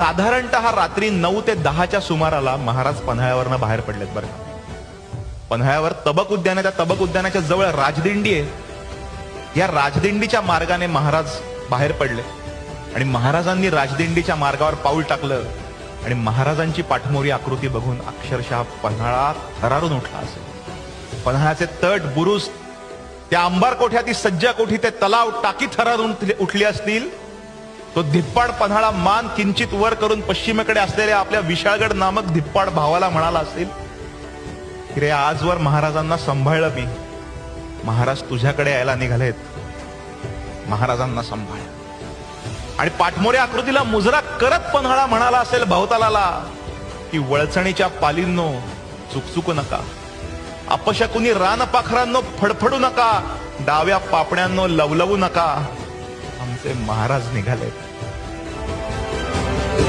साधारणतः रात्री नऊ ते दहाच्या सुमाराला महाराज पन्हाळ्यावरनं बाहेर पडलेत बरं का. पन्हाळ्यावर तबक उद्यान आहे त्या तबक उद्यानाच्या जवळ राजदिंडी आहे. या राजदिंडीच्या मार्गाने महाराज बाहेर पडले. आणि महाराजांनी राजदिंडीच्या मार्गावर पाऊल टाकलं. आणि महाराजांची पाठमोरी आकृती बघून अक्षरशः पन्हाळा थरारून उठला असेल. पन्हाळ्याचे तट बुरुज त्या अंबार कोठ्या ती सज्जा कोठी ते तलाव टाकी थरारून उठली असतील. तो धिप्पाड पन्हाळा मान किंचित वर करून पश्चिमेकडे असलेल्या आपल्या विशाळगड नामक धिप्पाड भावाला म्हणाला असेल की रे आजवर महाराजांना सांभाळलं मी. महाराज तुझ्याकडे यायला निघालेत. महाराजांना सांभाळ. आणि पाठमोऱ्या आकृतीला मुजरा करत पन्हाळा म्हणाला असेल भावतालाला की वळचणीच्या पालींनो चुकचुकू नका. अपशकुनी रानपाखरांनो फडफडू नका. डाव्या पापण्यांनो लवलवू नका. आमचे महाराज निघाले